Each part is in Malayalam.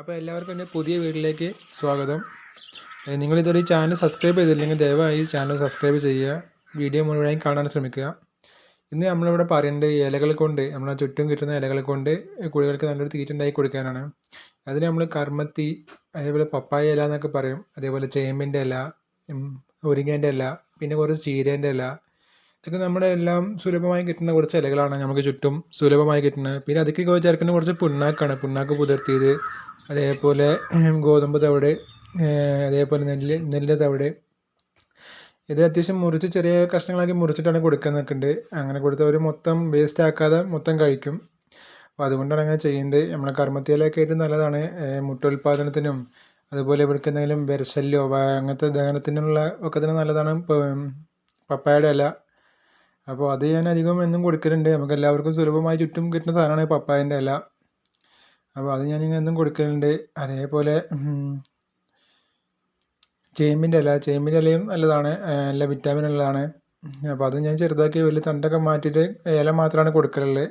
അപ്പോൾ എല്ലാവർക്കും എന്റെ പുതിയ വീട്ടിലേക്ക് സ്വാഗതം. നിങ്ങളിതൊരു ചാനൽ സബ്സ്ക്രൈബ് ചെയ്തില്ലെങ്കിൽ ദയവായി ചാനൽ സബ്സ്ക്രൈബ് ചെയ്യുക. വീഡിയോ മുഴുവനായി കാണാൻ ശ്രമിക്കുക. ഇന്ന് നമ്മളിവിടെ പറയേണ്ടത് ഇലകൾ കൊണ്ട് നമ്മളെ ചുറ്റും കിട്ടുന്ന ഇലകൾ കൊണ്ട് കുഴികൾക്ക് നല്ലൊരു തീറ്റ കൊടുക്കാനാണ്. അതിന് നമ്മൾ കർമ്മത്തി അതേപോലെ പപ്പായ ഇല എന്നൊക്കെ പറയും. അതേപോലെ ചേമ്പിന്റെ ഇല ഒരുങ്ങേന്റെ ഇല പിന്നെ കുറച്ച് ചീരേന്റെ ഇല. ഇതൊക്കെ നമ്മുടെ എല്ലാം സുലഭമായി കിട്ടുന്ന കുറച്ച് ഇലകളാണ് നമുക്ക് ചുറ്റും സുലഭമായി കിട്ടുന്നത്. പിന്നെ അതൊക്കെ ചേർക്കുന്ന കുറച്ച് പുണ്ണാക്കാണ്. പുണ്ണാക്ക് പുതിർത്തിയത്. അതേപോലെ ഗോതമ്പ് തവിട് അതേപോലെ നെല്ല് നെല്ല് തവിട്. ഇത് അത്യാവശ്യം മുറിച്ച് ചെറിയ കഷ്ണങ്ങളാക്കി മുറിച്ചിട്ടാണ് കൊടുക്കുന്നൊക്കെ ഉണ്ട്. അങ്ങനെ കൊടുത്തവർ മൊത്തം വേസ്റ്റ് ആക്കാതെ മൊത്തം കഴിക്കും. അപ്പോൾ അതുകൊണ്ടാണ് അങ്ങനെ ചെയ്യുന്നത് നമ്മളെ കർമ്മത്തിയിലൊക്കെ ആയിട്ട് നല്ലതാണ്. മുട്ട ഉൽപ്പാദനത്തിനും അതുപോലെ ഇവർക്ക് എന്തെങ്കിലും വിരശല്യോ അങ്ങനത്തെ ദഹനത്തിനുള്ള ഒക്കെ തന്നെ നല്ലതാണ്. പപ്പായയുടെ ഇല. അപ്പോൾ അത് ഞാൻ അധികം എന്നും കൊടുക്കലുണ്ട്. നമുക്ക് എല്ലാവർക്കും സുലഭമായി ചുറ്റും കിട്ടുന്ന സാധനമാണ് പപ്പായന്റെ ഇല. അപ്പോൾ അത് ഞാനിങ്ങനെ എന്നും കൊടുക്കലുണ്ട്. അതേപോലെ ചേമ്പിന്റെ ഇല. ചേമ്പിന്റെ ഇലയും നല്ലതാണ്. നല്ല വിറ്റാമിൻ ഉള്ളതാണ്. അപ്പോൾ അത് ഞാൻ ചെറുതാക്കി വലിയ തണ്ടൊക്കെ മാറ്റിയിട്ട് ഇല മാത്രമാണ് കൊടുക്കലുള്ളത്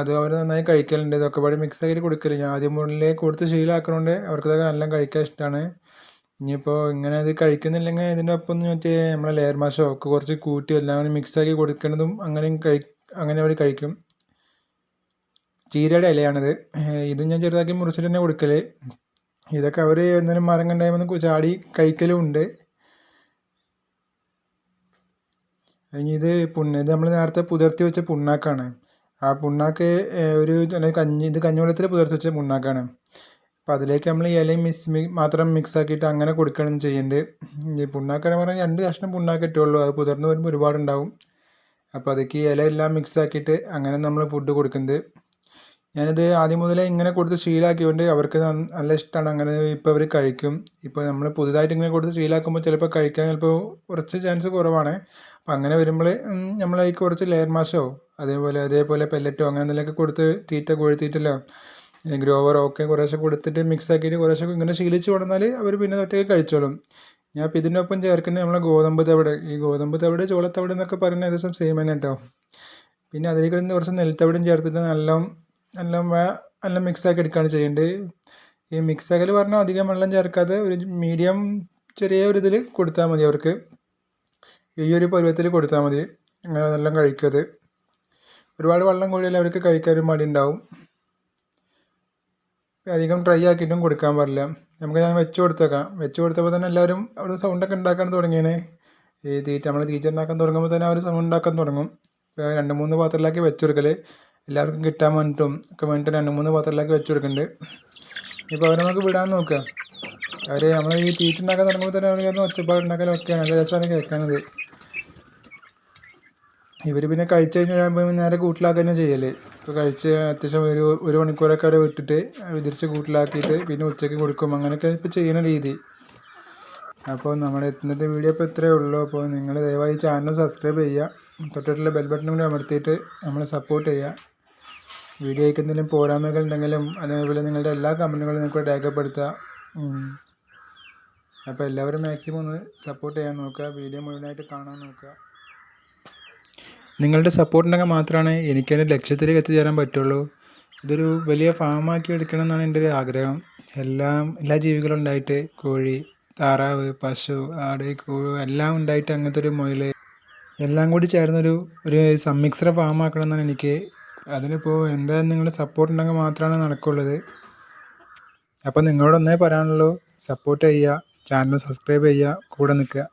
അത് അവർ നന്നായി കഴിക്കലുണ്ട്. ഇതൊക്കെ പാടി മിക്സ് ആക്കി കൊടുക്കൽ. ഞാൻ ആദ്യം മുതലേ കൊടുത്ത് ശീലമാക്കണോണ്ട് അവർക്കതൊക്കെ നല്ല കഴിക്കാൻ ഇഷ്ടമാണ് ഇനിയിപ്പോൾ ഇങ്ങനെ അത് കഴിക്കുന്നില്ലെങ്കിൽ ഇതിന്റെ ഒപ്പം എന്ന് വെച്ചാൽ നമ്മളെ ലെയർ മാഷോ ഒക്കെ കുറച്ച് കൂട്ടി എല്ലാം കൂടി മിക്സ് ആക്കി കൊടുക്കുന്നതും അങ്ങനെയും കഴി അങ്ങനെ അവർ കഴിക്കും. ചീരയുടെ ഇലയാണിത്. ഇത് ഞാൻ ചെറുതാക്കി മുറിച്ചിട്ട് തന്നെ കൊടുക്കൽ. ഇതൊക്കെ അവർ എന്തെങ്കിലും മരം കണ്ടായ്മ ചാടി കഴിക്കലും ഉണ്ട്. ഇനി ഇത് പുണ്ണ് ഇത് നമ്മൾ നേരത്തെ പുതിർത്തി വെച്ച പുണ്ണാക്കാണ്. ആ പുണ്ണാക്ക് ഒരു കഞ്ഞി ഇത് കഞ്ഞിവെള്ളത്തിൽ പുതിർത്തി വെച്ച പുണ്ണാക്കാണ്. അപ്പോൾ അതിലേക്ക് നമ്മൾ ഇലയും മിക്സ് മാത്രം മിക്സ് ആക്കിയിട്ട് അങ്ങനെ കൊടുക്കണം ചെയ്യേണ്ടത് ഈ പുണ്ണാക്കാന്ന് പറഞ്ഞാൽ രണ്ട് കഷ്ണം പുണ്ണാക്ക് ഇട്ടുള്ളൂ. അത് പുതിർന്ന് വരുമ്പോൾ ഒരുപാടുണ്ടാവും. അപ്പോൾ അതൊക്കെ ഇല എല്ലാം മിക്സ് ആക്കിയിട്ട് അങ്ങനെ നമ്മൾ ഫുഡ് കൊടുക്കുന്നത് ഞാനിത് ആദ്യം മുതലേ ഇങ്ങനെ കൊടുത്ത് ശീലമാക്കിയതുകൊണ്ട് അവർക്ക് നല്ല ഇഷ്ടമാണ് അങ്ങനെ ഇപ്പോൾ അവർ കഴിക്കും. ഇപ്പോൾ നമ്മൾ പുതുതായിട്ട് ഇങ്ങനെ കൊടുത്ത് ശീലമാക്കുമ്പോൾ ചിലപ്പോൾ കഴിക്കാൻ ചിലപ്പോൾ കുറച്ച് ചാൻസ് കുറവാണ്. അപ്പോൾ അങ്ങനെ വരുമ്പോൾ നമ്മൾ കുറച്ച് ലെയർ മാഷോ അതേപോലെ അതേപോലെ പെല്ലറ്റോ അങ്ങനെ എന്തെങ്കിലുമൊക്കെ കൊടുത്ത് തീറ്റ കോഴിത്തീറ്റല്ലോ ഗ്രോവറോ ഒക്കെ കുറേശ്ശെ കൊടുത്തിട്ട് മിക്സ് ആക്കിയിട്ട് കുറേശ്ശെ ഇങ്ങനെ ശീലിച്ച് കൊടുത്താൽ അവർ പിന്നെ ഒറ്റയ്ക്ക് കഴിച്ചോളും. ഞാൻ ഇപ്പം ഇതിനൊപ്പം ചേർക്കുന്നത് നമ്മളെ ഗോതമ്പ് തവിട്. ഈ ഗോതമ്പ് തവിട് ചോളത്തവിട് എന്നൊക്കെ പറയുന്നത് ഏകദേശം സെയിം തന്നെ കേട്ടോ പിന്നെ അതിലേക്ക് കുറച്ച് നെൽത്തവിടും ചേർത്തിട്ട് നല്ല എല്ലാം മിക്സ് ആക്കി എടുക്കുകയാണ് ചെയ്യേണ്ടത് ഈ മിക്സ് ആക്കൽ പറഞ്ഞാൽ അധികം വെള്ളം ചേർക്കാതെ ഒരു മീഡിയം ചെറിയ ഒരു ഇതിൽ കൊടുത്താൽ മതി അവർക്ക്. ഈ ഒരു പരുവത്തിൽ കൊടുത്താൽ മതി. അങ്ങനെ എല്ലാം കഴിക്കത് ഒരുപാട് വെള്ളം കൂടിയാൽ അവർക്ക് കഴിക്കാൻ ഒരു മടി ഉണ്ടാവും. അധികം ഡ്രൈ ആക്കിയിട്ടും കൊടുക്കാൻ പാടില്ല. നമുക്ക് ഞാൻ വെച്ച് കൊടുത്തേക്കാം. വെച്ച് കൊടുത്തപ്പോൾ തന്നെ എല്ലാവരും അവിടെ സൗണ്ടൊക്കെ ഉണ്ടാക്കാൻ തുടങ്ങിയാണ് ഈ തീറ്റ നമ്മൾ തീറ്റ ഉണ്ടാക്കാൻ തുടങ്ങുമ്പോൾ തന്നെ അവർ സൗണ്ട് ഉണ്ടാക്കാൻ തുടങ്ങും. രണ്ട് മൂന്ന് പാത്രത്തിലാക്കി വെച്ച് കൊടുക്കൽ എല്ലാവർക്കും കിട്ടാൻ വേണ്ടിയിട്ടും ഒക്കെ വേണ്ടിയിട്ട് രണ്ട് മൂന്ന് പാത്രത്തിലൊക്കെ വെച്ച് കൊടുക്കുന്നുണ്ട് ഇപ്പോൾ അവരെ നമുക്ക് വിടാൻ നോക്കുക അവർ നമ്മൾ ഈ തീറ്റ ഉണ്ടാക്കാൻ തുടങ്ങുമ്പോൾ തന്നെ അവർക്ക് ഒച്ചപ്പാട് ഒക്കെ നല്ല രസമാണ് കേൾക്കാനത്. ഇവർ പിന്നെ കഴിച്ചു കഴിഞ്ഞാൽ നേരെ കൂട്ടിലാക്കുക തന്നെ ചെയ്യൽ. ഇപ്പോൾ കഴിച്ച് അത്യാവശ്യം ഒരു ഒരു മണിക്കൂറൊക്കെ അവരെ വിട്ടിട്ട് വിതിരിച്ച് തിരിച്ച് കൂട്ടിലാക്കിയിട്ട് പിന്നെ ഉച്ചയ്ക്ക് കൊടുക്കും. അങ്ങനെയൊക്കെ ഇപ്പോൾ ചെയ്യുന്ന രീതി. അപ്പോൾ നമ്മുടെ ഇന്നത്തെ വീഡിയോ ഇപ്പോൾ ഇത്രയേ ഉള്ളൂ. അപ്പോൾ നിങ്ങൾ ദയവായി ചാനൽ സബ്സ്ക്രൈബ് ചെയ്യുക. തൊട്ടിട്ടുള്ള ബെൽ ബട്ടൺ കൂടി അമർത്തിയിട്ട് നമ്മളെ സപ്പോർട്ട് ചെയ്യുക. വീഡിയോയ്ക്ക് എന്തെങ്കിലും പോരായ്മകൾ ഉണ്ടെങ്കിലും അതേപോലെ നിങ്ങളുടെ എല്ലാ കമന്റുകളും നിങ്ങൾക്ക് രേഖപ്പെടുത്തുക ഉം. അപ്പോൾ എല്ലാവരും മാക്സിമം ഒന്ന് സപ്പോർട്ട് ചെയ്യാൻ നോക്കുക. വീഡിയോ മുഴുവനായിട്ട് കാണാൻ നോക്കുക. നിങ്ങളുടെ സപ്പോർട്ട് മാത്രമാണ് എനിക്കെന്റെ ലക്ഷ്യത്തിലേക്ക് എത്തിച്ചേരാൻ പറ്റുള്ളൂ. ഇതൊരു വലിയ ഫാമാക്കി എടുക്കണം എന്നാണ് എന്റെ ഒരു ആഗ്രഹം. എല്ലാം എല്ലാ ജീവികളും ഉണ്ടായിട്ട് കോഴി താറാവ് പശു ആട് കോഴി എല്ലാം ഉണ്ടായിട്ട് അങ്ങനത്തെ ഒരു മുയൽ എല്ലാം കൂടി ചേർന്നൊരു ഒരു സമ്മിശ്ര ഫാമാക്കണം എന്നാണ് എനിക്ക് അതിനിപ്പോൾ എന്തായാലും നിങ്ങൾ സപ്പോർട്ട് ഉണ്ടെങ്കിൽ മാത്രമാണ് നടക്കുള്ളത്. അപ്പോൾ നിങ്ങളോട് ഒന്നേ പറയാനുള്ളൂ സപ്പോർട്ട് ചെയ്യുക ചാനൽ സബ്സ്ക്രൈബ് ചെയ്യുക കൂടെ നിൽക്കുക.